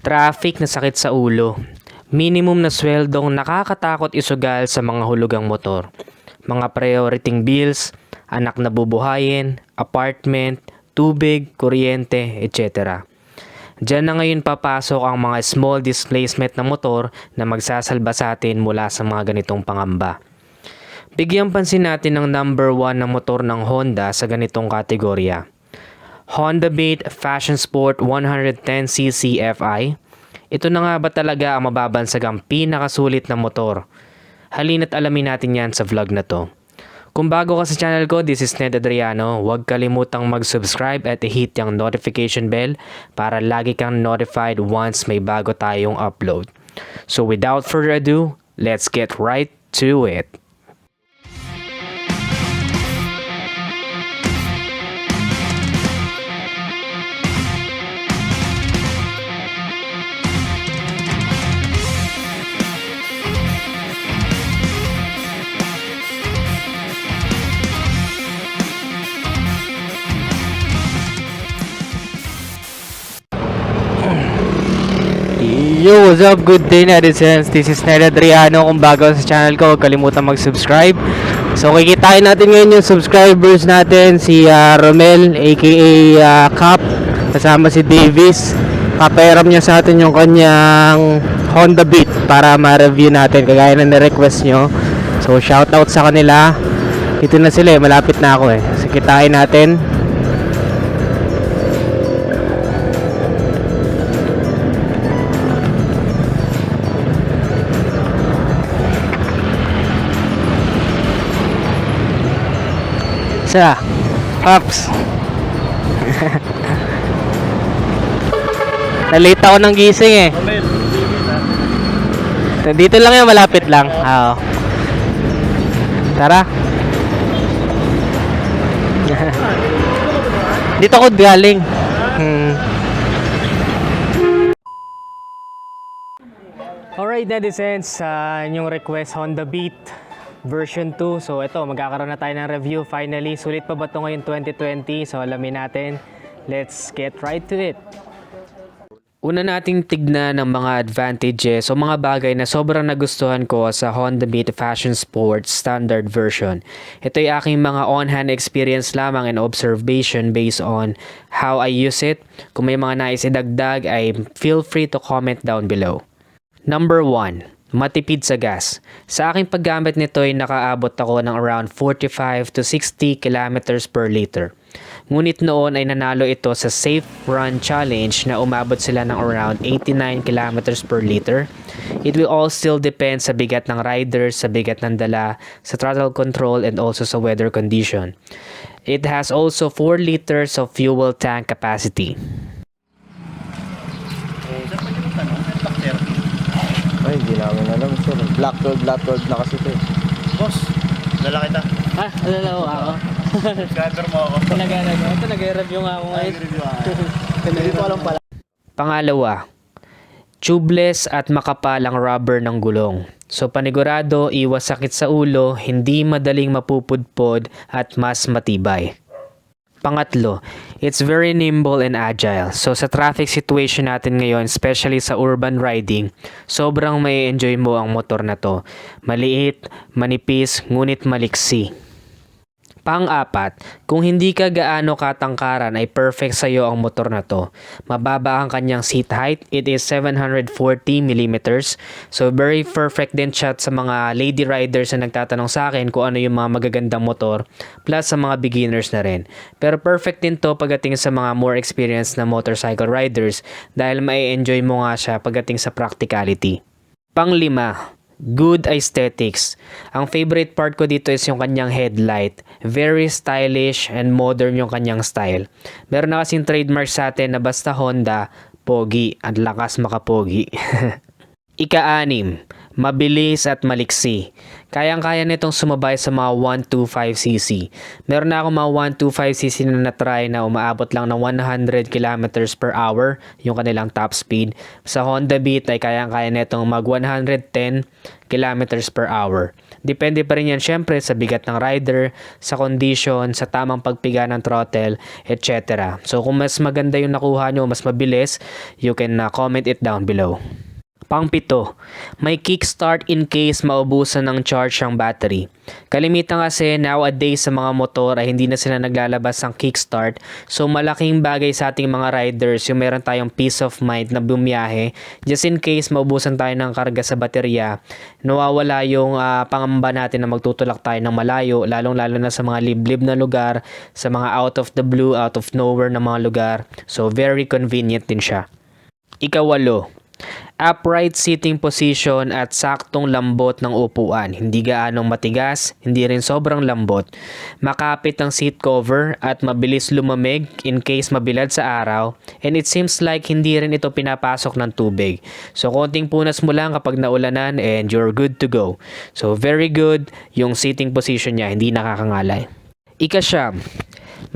Traffic na sakit sa ulo. Minimum na sweldong nakakatakot isugal sa mga hulugang motor. Mga prioriting bills, anak na bubuhayin, apartment, tubig, kuryente, etc. Diyan na ngayon papasok ang mga small displacement na motor na magsasalba sa atin mula sa mga ganitong pangamba. Bigyan pansin natin ang number 1 na motor ng Honda sa ganitong kategorya. Honda Beat Fashion Sport 110cc Fi. Ito na nga ba talaga ang mababansagang pinakasulit na motor? Halina't alamin natin yan sa vlog na to. Kung bago ka sa channel ko, this is Ned Adriano. Huwag kalimutang mag-subscribe at i-hit yung notification bell para lagi kang notified once may bago tayong upload. So without further ado, let's get right to it. What's up? Good day, netizens. This is Ned Adriano. Kung bago sa channel ko, huwag kalimutan mag-subscribe. So, kikitain natin ngayon yung subscribers natin. Si ah, Romel, aka ah, Cap. Kasama si Davis. Papairam niya sa atin yung kanyang Honda Beat para ma-review natin. Kagaya na ni-request nyo. So, shoutout sa kanila. Dito na sila eh. Malapit na ako eh. So, kitain natin. Sa Pops. Nalate ako ng gising eh. Dito lang yan, malapit lang. Oo. Tara. Dito ako galing. Hmm. Alright, netizens, sa inyong request Honda Beat version 2. So ito, magkakaroon na tayo ng review finally. Sulit pa ba ito ngayon 2020? So alamin natin. Let's get right to it. Una nating tignan ng mga advantages o mga bagay na sobrang nagustuhan ko sa Honda Beat Fashion Sport Standard version. Ito ay aking mga on-hand experience lamang and observation based on how I use it. Kung may mga nais idagdag ay feel free to comment down below. Number 1. Matipid sa gas. Sa aking paggamit nito ay nakaabot ako ng around 45 to 60 kilometers per liter. Ngunit noon ay nanalo ito sa Safe Run Challenge na umabot sila ng around 89 kilometers per liter. It will all still depend sa bigat ng rider, sa bigat ng dala, sa throttle control and also sa weather condition. It has also 4 liters of fuel tank capacity. Eh, saan pa yung tanong? May black sir. Ay, hindi namin alam sir. Black gold, black gold na kasi ito eh. Boss, dala kita. Ah, alala ko ako. Subscriber mo ako. Talaga na Ito nag-review nga ako Ay, review ka. Hindi ko alam pala. Pangalawa, tubeless at makapalang rubber ng gulong. So panigurado, iwas sakit sa ulo, hindi madaling mapupudpod at mas matibay. Pangatlo, it's very nimble and agile. So sa traffic situation natin ngayon, especially sa urban riding, sobrang may enjoy mo ang motor na to. Maliit, manipis, ngunit maliksi. Pang-apat, kung hindi ka gaano katangkaran ay perfect sa iyo ang motor na to. Mababa ang kanyang seat height, it is 740mm. So very perfect din siya sa mga lady riders na nagtatanong sa akin kung ano yung mga magagandang motor plus sa mga beginners na rin. Pero perfect din to pagdating sa mga more experienced na motorcycle riders dahil may enjoy mo nga siya pagdating sa practicality. Panglima, good aesthetics. Ang favorite part ko dito is yung kanyang headlight. Very stylish and modern yung kanyang style. Meron na kasing trademark sa atin na basta Honda, pogi, at lakas makapogi. Ika-anim, mabilis at maliksi. Kayang-kaya nitong sumabay sa mga 125cc. Meron na ako mga 125cc na natry na umaabot lang ng 100 km per hour yung kanilang top speed. Sa Honda Beat ay kayang-kaya nitong mag 110 km per hour. Depende pa rin yan syempre sa bigat ng rider, sa condition, sa tamang pagpiga ng throttle, etc. So kung mas maganda yung nakuha nyo, mas mabilis, you can uh, comment it down below. Pangpito, may kickstart in case maubusan ng charge ang battery. Kalimitan kasi nowadays sa mga motor ay hindi na sila naglalabas ng kickstart. So malaking bagay sa ating mga riders yung meron tayong peace of mind na bumiyahe. Just in case maubusan tayo ng karga sa baterya, nawawala yung ah, pangamba natin na magtutulak tayo ng malayo, lalong lalo na sa mga liblib na lugar, sa mga out of the blue, out of nowhere na mga lugar. So very convenient din siya. Ikawalo, upright sitting position at saktong lambot ng upuan. Hindi gaanong matigas, hindi rin sobrang lambot. Makapit ang seat cover at mabilis lumamig in case mabilad sa araw. And it seems like hindi rin ito pinapasok ng tubig. So konting punas mo lang kapag naulanan and you're good to go. So very good yung sitting position niya, hindi nakakangalay. Ikasyam,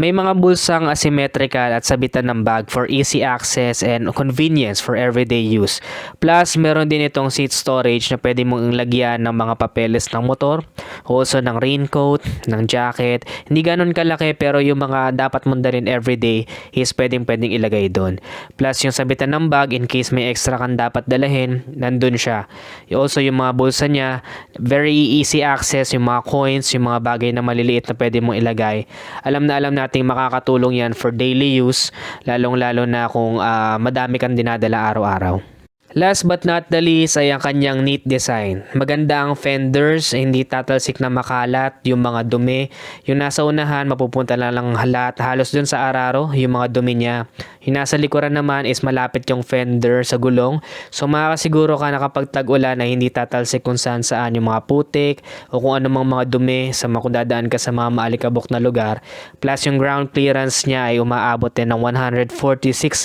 may mga bulsang asymmetrical at sabitan ng bag for easy access and convenience for everyday use. Plus, meron din itong seat storage na pwede mong lagyan ng mga papeles ng motor, also ng raincoat, ng jacket. Hindi ganun kalaki pero yung mga dapat mong dalhin everyday is pwedeng pwedeng ilagay doon. Plus, yung sabitan ng bag in case may extra kang dapat dalahin, nandun siya. Also, yung mga bulsa niya, very easy access, yung mga coins, yung mga bagay na maliliit na pwede mong ilagay. Alam na alam nating makakatulong yan for daily use, lalong-lalo na kung ah, madami kang dinadala araw-araw. Last but not the least ay ang kanyang neat design. Maganda ang fenders, hindi tatalsik na makalat, yung mga dumi. Yung nasa unahan, mapupunta na lang lahat halos dun sa araro, yung mga dumi niya. Yung nasa likuran naman is malapit yung fender sa gulong. So makakasiguro ka na kapag tag-ulan na hindi tatalsik kung saan saan yung mga putik o kung anumang mga dumi sa mga kung dadaan ka sa mga maalikabok na lugar. Plus yung ground clearance niya ay umaabot din ng 146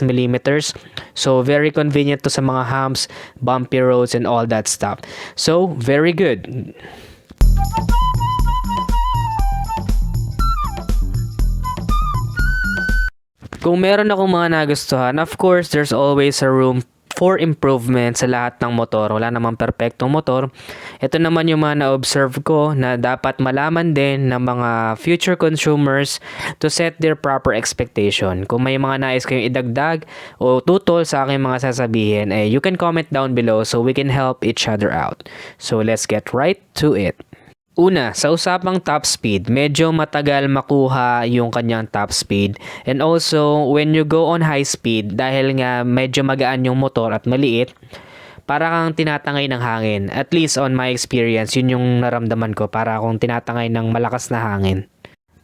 mm. So very convenient to sa mga humps, bumpy roads and all that stuff. So very good. Kung meron akong mga nagustuhan, of course, there's always a room for improvement sa lahat ng motor. Wala namang perfectong motor. Ito naman yung mga na-observe ko na dapat malaman din ng mga future consumers to set their proper expectation. Kung may mga nais kayong idagdag o tutol sa aking mga sasabihin, eh, you can comment down below so we can help each other out. So let's get right to it. Una, sa usapang top speed, medyo matagal makuha yung kanyang top speed. And also, when you go on high speed, dahil nga medyo magaan yung motor at maliit, para kang tinatangay ng hangin. At least on my experience, yun yung naramdaman ko. Para akong tinatangay ng malakas na hangin.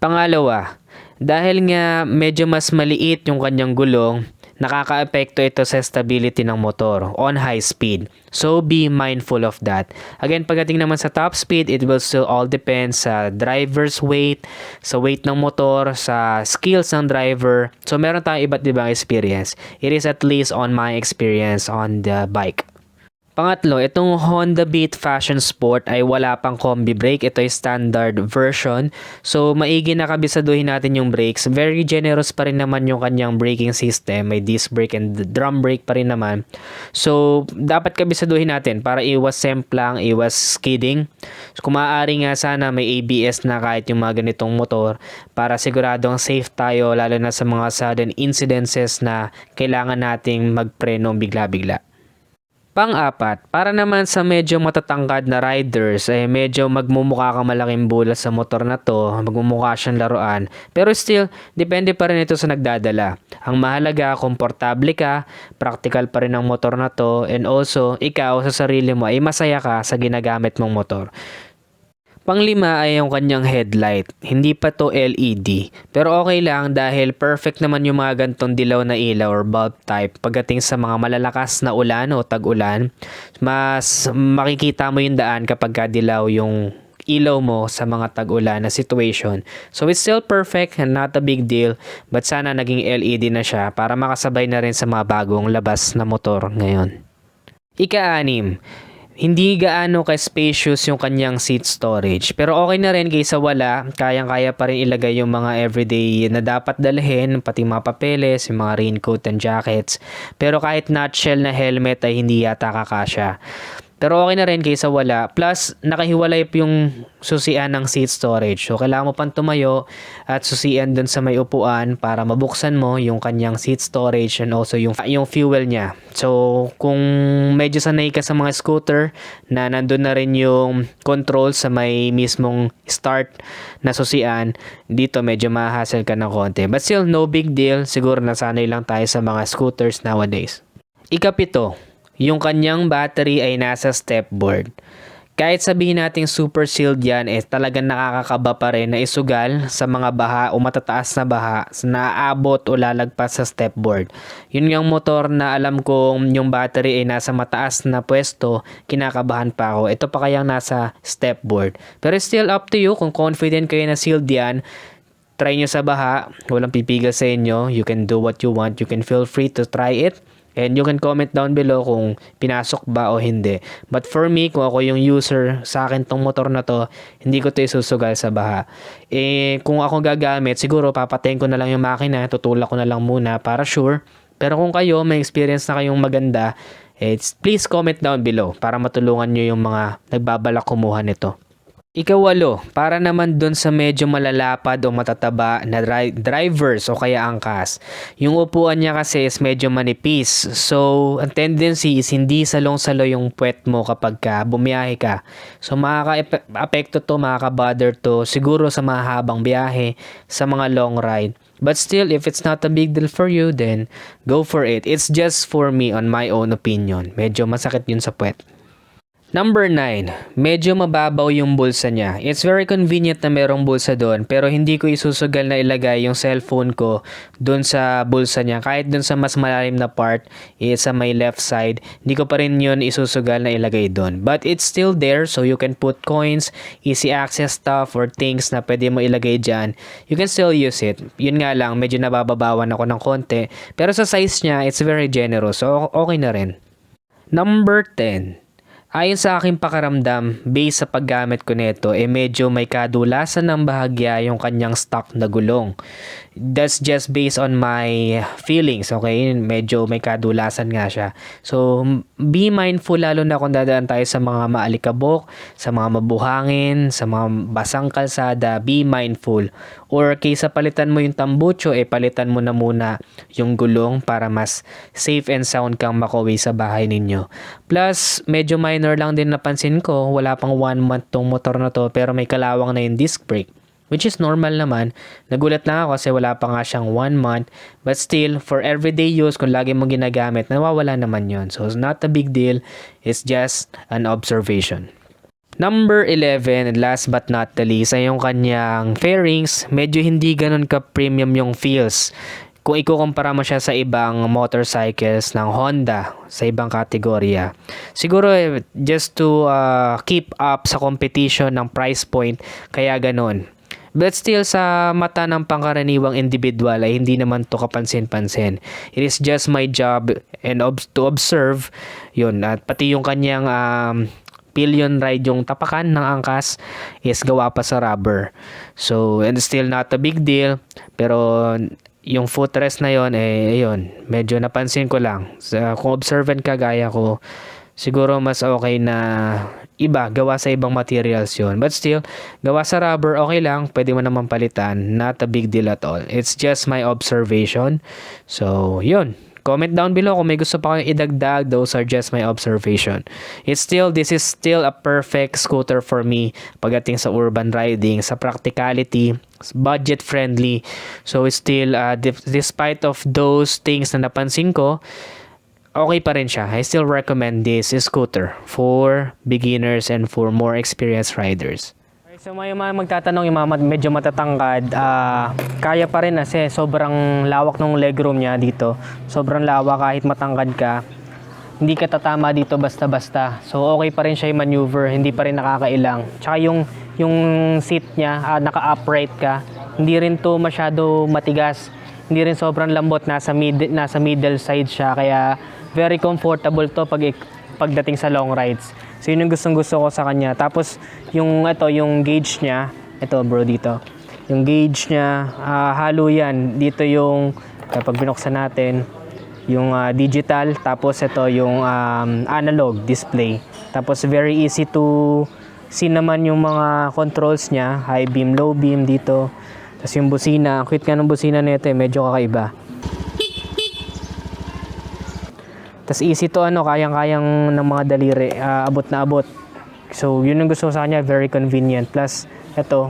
Pangalawa, dahil nga medyo mas maliit yung kanyang gulong, nakaka-epekto ito sa stability ng motor on high speed. So be mindful of that. Again, pagdating naman sa top speed, it will still all depend sa driver's weight, sa weight ng motor, sa skills ng driver. So meron tayong iba't ibang experience. It is at least on my experience on the bike. Pangatlo, itong Honda Beat Fashion Sport ay wala pang combi brake. Ito ay standard version. So, maigi na kabisaduhin natin yung brakes. Very generous pa rin naman yung kanyang braking system. May disc brake and drum brake pa rin naman. So, dapat kabisaduhin natin para iwas semplang, iwas skidding. So, kung maaari nga sana may ABS na kahit yung mga ganitong motor para siguradong safe tayo lalo na sa mga sudden incidences na kailangan nating magpreno bigla-bigla. Pang-apat, para naman sa medyo matatangkad na riders, eh medyo magmumukha kang malaking bulas sa motor na to, magmumukha siyang laruan. Pero still, depende pa rin ito sa nagdadala. Ang mahalaga, komportable ka, practical pa rin ang motor na to, and also, ikaw sa sarili mo ay masaya ka sa ginagamit mong motor. Panglima ay yung kanyang headlight. Hindi pa to LED. Pero okay lang dahil perfect naman yung mga gantong dilaw na ilaw or bulb type pagdating sa mga malalakas na ulan o tag-ulan. Mas makikita mo yung daan kapag ka dilaw yung ilaw mo sa mga tag-ulan na situation. So it's still perfect and not a big deal but sana naging LED na siya para makasabay na rin sa mga bagong labas na motor ngayon. Ika-anim, Hindi gaano ka-spacious yung kanyang seat storage. Pero okay na rin kaysa wala. Kayang-kaya pa rin ilagay yung mga everyday na dapat dalhin, pati mga papeles, yung mga raincoat and jackets. Pero kahit nutshell na helmet ay hindi yata kakasya. Pero okay na rin kaysa wala. Plus, nakahiwalay yung susian ng seat storage. So, kailangan mo pang tumayo at susian dun sa may upuan para mabuksan mo yung kanyang seat storage and also yung, yung fuel niya. So, kung medyo sanay ka sa mga scooter na nandun na rin yung control sa may mismong start na susian, dito medyo mahassle ka ng konti. But still, no big deal. Siguro nasanay lang tayo sa mga scooters nowadays. Ikapito, yung kanyang battery ay nasa stepboard. Kahit sabihin nating super sealed yan, eh talagang nakakakaba pa rin na isugal sa mga baha o matataas na baha na aabot o lalagpas sa stepboard. Yun yung motor na alam kong yung battery ay nasa mataas na pwesto, kinakabahan pa ako. Ito pa kayang nasa stepboard. Pero still up to you kung confident kayo na sealed yan, try nyo sa baha, walang pipigil sa inyo, you can do what you want, you can feel free to try it. And you can comment down below kung pinasok ba o hindi. But for me, kung ako yung user sa akin tong motor na to, hindi ko to isusugal sa baha. Eh, kung ako gagamit, siguro papatayin ko na lang yung makina, tutulak ko na lang muna para sure. Pero kung kayo, may experience na kayong maganda, eh, please comment down below para matulungan nyo yung mga nagbabalak kumuha nito. Ikawalo, para naman dun sa medyo malalapad o matataba na dri- drivers o kaya angkas. Yung upuan niya kasi is medyo manipis. So, ang tendency is hindi salong-salo yung puwet mo kapag ka bumiyahe ka. So, makaka-apekto to, makaka-bother to siguro sa mahabang biyahe, sa mga long ride. But still, if it's not a big deal for you, then go for it. It's just for me on my own opinion. Medyo masakit yun sa puwet. Number 9, medyo mababaw yung bulsa niya. It's very convenient na merong bulsa doon pero hindi ko isusugal na ilagay yung cellphone ko doon sa bulsa niya. Kahit doon sa mas malalim na part, eh, sa may left side, hindi ko pa rin yun isusugal na ilagay doon. But it's still there so you can put coins, easy access stuff or things na pwede mo ilagay dyan. You can still use it. Yun nga lang, medyo nabababawan ako ng konti. Pero sa size niya, it's very generous. So okay na rin. Number 10. Ayon sa aking pakaramdam, based sa paggamit ko nito, eh medyo may kadulasan ng bahagya yung kanyang stock na gulong. That's just based on my feelings, okay? Medyo may kadulasan nga siya. So, be mindful lalo na kung dadaan tayo sa mga maalikabok, sa mga mabuhangin, sa mga basang kalsada, be mindful. Or kaysa palitan mo yung tambucho, eh palitan mo na muna yung gulong para mas safe and sound kang makauwi sa bahay ninyo. Plus, medyo minor lang din napansin ko, wala pang one month tong motor na to pero may kalawang na yung disc brake. Which is normal naman. Nagulat lang ako kasi wala pa nga siyang one month. But still, for everyday use, kung lagi mong ginagamit, nawawala naman yon So, it's not a big deal. It's just an observation. Number 11, and last but not the least, ay yung kanyang fairings. Medyo hindi ganun ka-premium yung feels. Kung ikukumpara mo siya sa ibang motorcycles ng Honda, sa ibang kategorya. Siguro eh, just to uh, keep up sa competition ng price point, kaya ganun. But still sa mata ng pangkaraniwang individual ay hindi naman to kapansin-pansin. It is just my job and ob- to observe yun at pati yung kanyang um, pillion ride yung tapakan ng angkas is gawa pa sa rubber. So, and still not a big deal. Pero yung footrest na yon eh, ayun, medyo napansin ko lang. Sa, kung observant ka gaya ko, siguro mas okay na iba, gawa sa ibang materials yon But still, gawa sa rubber, okay lang. Pwede mo naman palitan. Not a big deal at all. It's just my observation. So, yun. Comment down below kung may gusto pa kayong idagdag. Those are just my observation. It's still, this is still a perfect scooter for me pagdating sa urban riding, sa practicality, budget friendly. So, still, uh, despite of those things na napansin ko, okay pa rin siya. I still recommend this scooter for beginners and for more experienced riders. So may mga magtatanong yung mga medyo matatangkad, ah, kaya pa rin kasi sobrang lawak ng legroom niya dito. Sobrang lawak kahit matangkad ka. Hindi ka tatama dito basta-basta. So okay pa rin siya yung maneuver, hindi pa rin nakakailang. Tsaka yung, yung seat niya, ah, naka-upright ka. Hindi rin to masyado matigas. Hindi rin sobrang lambot, nasa, mid, nasa middle side siya. Kaya very comfortable to pag pagdating sa long rides. So yun yung gustong gusto ko sa kanya. Tapos yung ito, yung gauge niya, ito bro dito. Yung gauge niya, ah, halo yan. Dito yung kapag binuksan natin, yung ah, digital, tapos ito yung um, analog display. Tapos very easy to see naman yung mga controls niya, high beam, low beam dito. Tapos yung busina, ang cute nga ng busina nito eh, medyo kakaiba. Tapos easy to ano, kayang-kayang ng mga daliri, ah, abot na abot. So yun ang gusto ko sa kanya, very convenient. Plus, ito,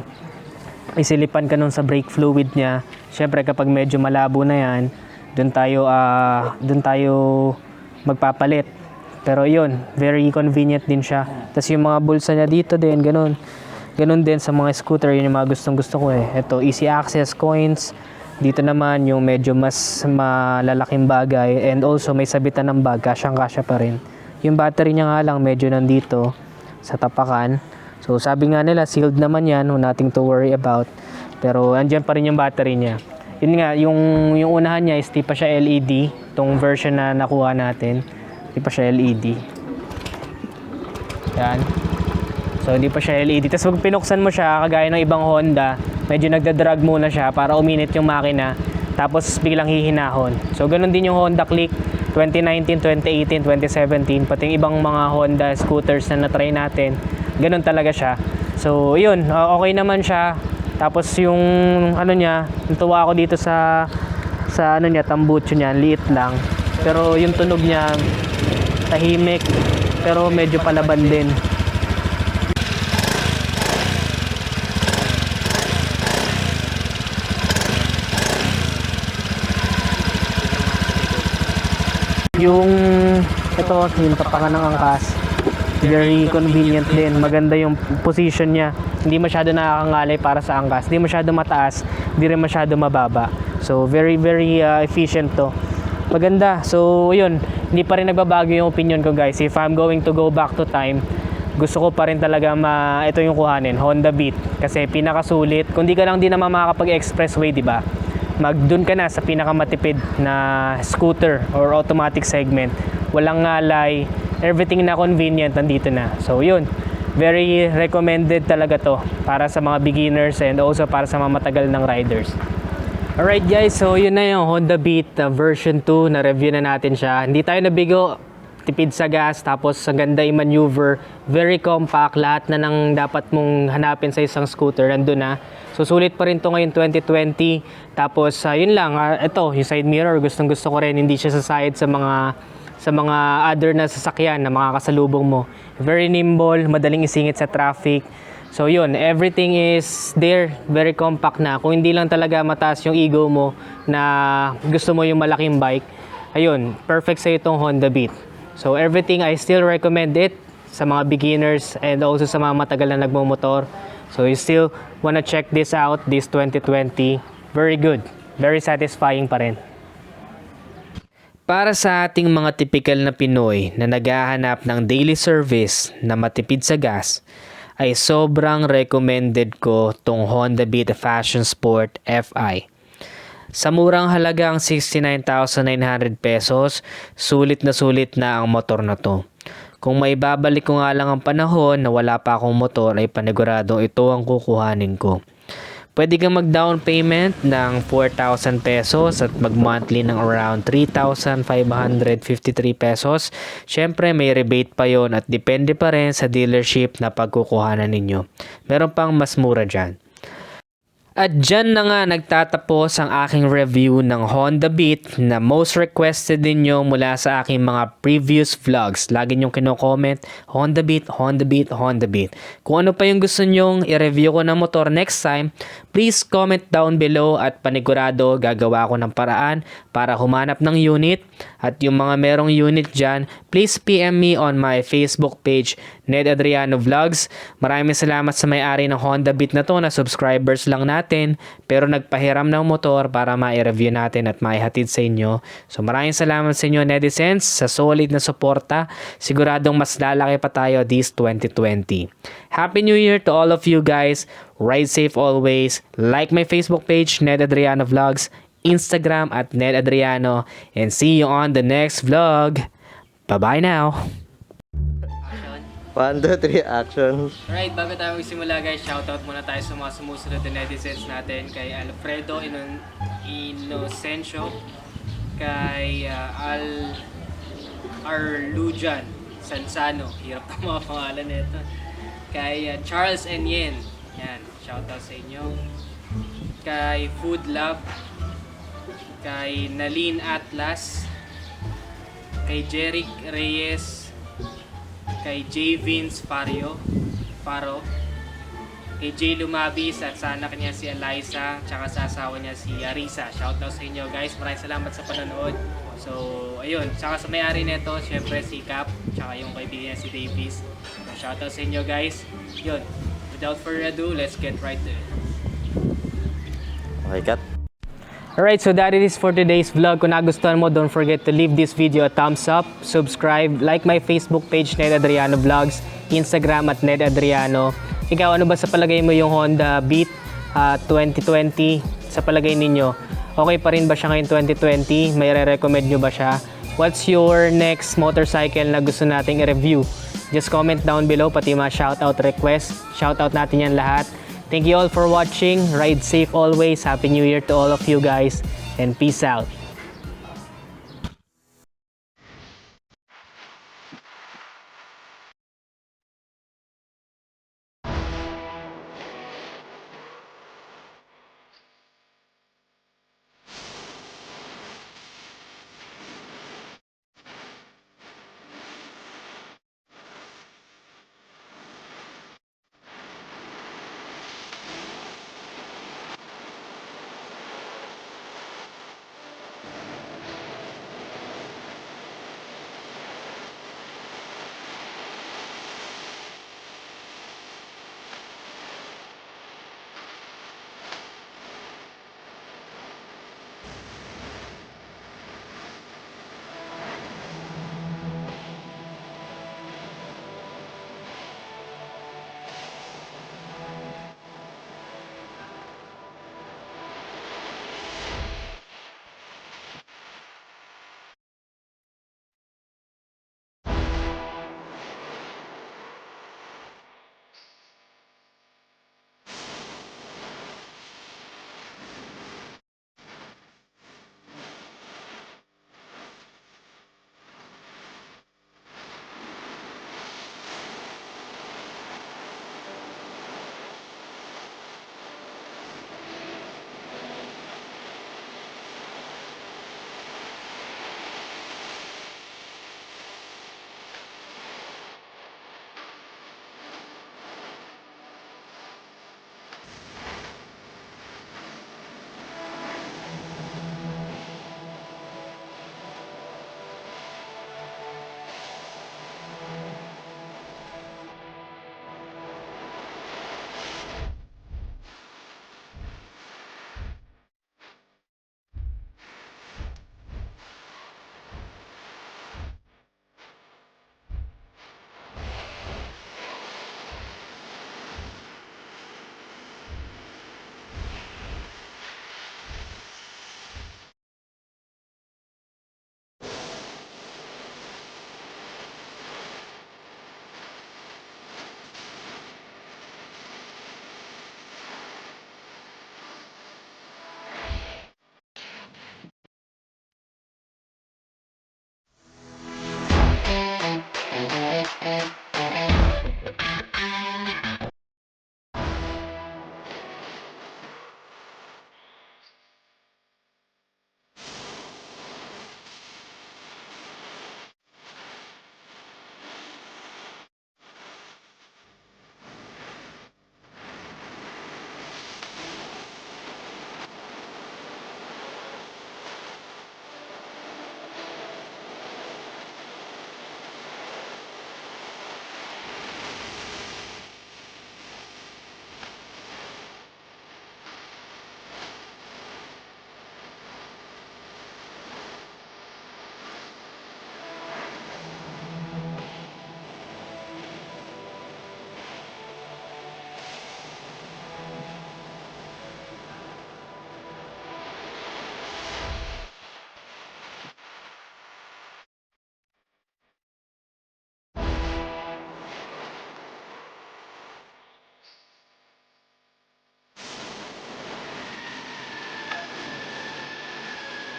isilipan ka nun sa brake fluid niya. Siyempre kapag medyo malabo na yan, doon tayo, ah doon tayo magpapalit. Pero yun, very convenient din siya. Tapos yung mga bulsa niya dito din, ganun. Ganun din sa mga scooter, yun yung mga gustong gusto ko eh. Ito, easy access coins. Dito naman yung medyo mas malalaking bagay and also may sabitan ng bag, kasyang kasya pa rin. Yung battery niya nga lang medyo nandito sa tapakan. So sabi nga nila sealed naman yan, no, nothing to worry about. Pero andyan pa rin yung battery niya. Yun nga, yung, yung unahan niya is di pa siya LED, tong version na nakuha natin. Di pa siya LED. Yan. So hindi pa siya LED. Tapos pag pinuksan mo siya, kagaya ng ibang Honda, medyo nagdadrag muna siya para uminit yung makina. Tapos biglang hihinahon. So ganun din yung Honda Click 2019, 2018, 2017, pati yung ibang mga Honda scooters na natry natin. Ganun talaga siya. So yun, okay naman siya. Tapos yung ano niya, natuwa ako dito sa sa ano niya, tambucho niya, liit lang. Pero yung tunog niya tahimik pero medyo palaban din. Yung ito, yung tapakan ng angkas, very convenient din. Maganda yung position niya. Hindi masyado nakakangalay para sa angkas. Hindi masyado mataas, hindi rin masyado mababa. So, very, very uh, efficient to. Maganda. So, yun. Hindi pa rin nagbabago yung opinion ko, guys. If I'm going to go back to time, gusto ko pa rin talaga ma ito yung kuhanin, Honda Beat kasi pinakasulit. Kung di ka lang din naman makakapag-expressway, di ba? Magdun ka na sa pinakamatipid na scooter or automatic segment. Walang ngalay, everything na convenient nandito na. So yun, very recommended talaga to para sa mga beginners and also para sa mga matagal ng riders. Alright guys, so yun na yung Honda Beat uh, version 2 na review na natin siya. Hindi tayo nabigo, tipid sa gas, tapos ang ganda yung maneuver, very compact, lahat na ng dapat mong hanapin sa isang scooter, nandun na. So sulit pa rin to ngayon 2020. Tapos uh, yun lang, uh, ito, yung side mirror, gustong gusto ko rin, hindi siya sa side sa mga sa mga other na sasakyan na mga kasalubong mo. Very nimble, madaling isingit sa traffic. So yun, everything is there, very compact na. Kung hindi lang talaga mataas yung ego mo na gusto mo yung malaking bike, ayun, perfect sa itong Honda Beat. So everything, I still recommend it sa mga beginners and also sa mga matagal na nagmumotor. So you still wanna check this out, this 2020. Very good. Very satisfying pa rin. Para sa ating mga typical na Pinoy na naghahanap ng daily service na matipid sa gas, ay sobrang recommended ko tong Honda Beat Fashion Sport FI. Sa murang halagang 69,900 pesos, sulit na sulit na ang motor na to. Kung may babalik ko nga lang ang panahon na wala pa akong motor ay paniguradong ito ang kukuhanin ko. Pwede kang mag-down payment ng 4,000 pesos at mag-monthly ng around 3,553 pesos. Siyempre, may rebate pa yon at depende pa rin sa dealership na pagkukuhanan ninyo. Meron pang mas mura dyan. At dyan na nga nagtatapos ang aking review ng Honda Beat na most requested ninyo mula sa aking mga previous vlogs. Lagi nyong kino-comment, Honda Beat, Honda Beat, Honda Beat. Kung ano pa yung gusto nyong i-review ko ng motor next time, please comment down below at panigurado gagawa ko ng paraan para humanap ng unit. At yung mga merong unit dyan, please PM me on my Facebook page, Ned Adriano Vlogs. Maraming salamat sa may-ari ng Honda Beat na to na subscribers lang natin pero nagpahiram ng motor para ma-review natin at maihatid sa inyo. So maraming salamat sa inyo netizens sa solid na suporta. Siguradong mas lalaki pa tayo this 2020. Happy New Year to all of you guys. Ride safe always. Like my Facebook page, Ned Adriano Vlogs. Instagram at Ned Adriano. And see you on the next vlog. Bye-bye now. One, two, three, action. Alright, bago tayo magsimula guys, shoutout muna tayo sa mga sumusunod na netizens natin kay Alfredo Inon Inocencio, kay uh, Al Arlujan Sansano, hirap ng mga pangalan nito. Kay uh, Charles Enyen, yan, shoutout sa inyo. Kay Food Lab, kay Nalin Atlas, kay Jeric Reyes, kay J. Vince Fario, Faro, kay Jay Lumabis at sa anak niya si Eliza, tsaka sa asawa niya si Arisa. Shoutout sa inyo guys, maraming salamat sa panonood. So, ayun, tsaka sa may-ari nito, syempre si Cap, tsaka yung kaibigan niya si Davis. Shoutout sa inyo guys. Yun, without further ado, let's get right to it. Okay, cut. Alright, so that it is for today's vlog. Kung nagustuhan mo, don't forget to leave this video a thumbs up, subscribe, like my Facebook page, Ned Adriano Vlogs, Instagram at Ned Adriano. Ikaw, ano ba sa palagay mo yung Honda Beat ah, 2020? Sa palagay ninyo, okay pa rin ba siya ngayon 2020? May re-recommend nyo ba siya? What's your next motorcycle na gusto nating i-review? Just comment down below, pati mga shoutout request. Shoutout natin yan lahat. Thank you all for watching. Ride safe always. Happy New Year to all of you guys. And peace out.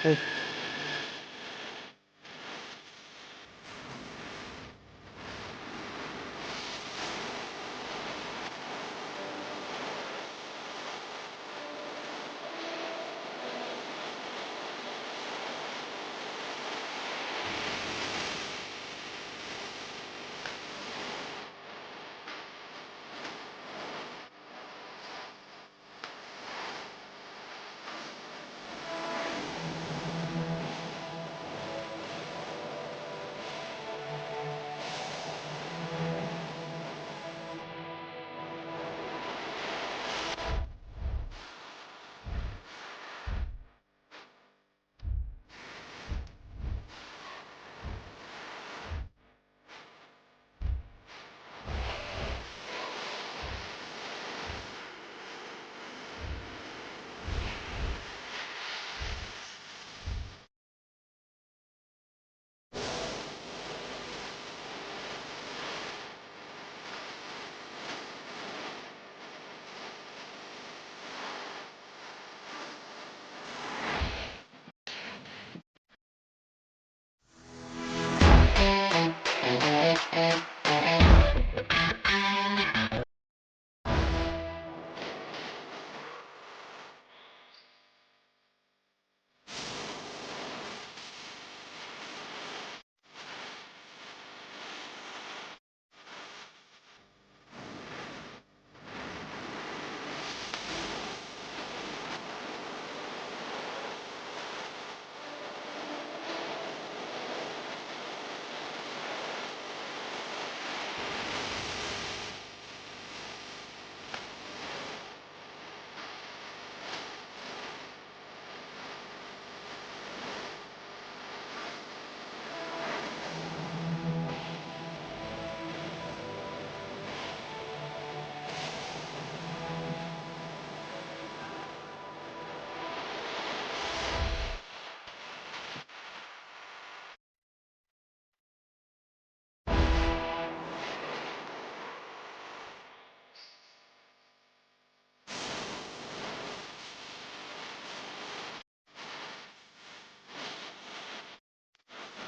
哎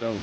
Então.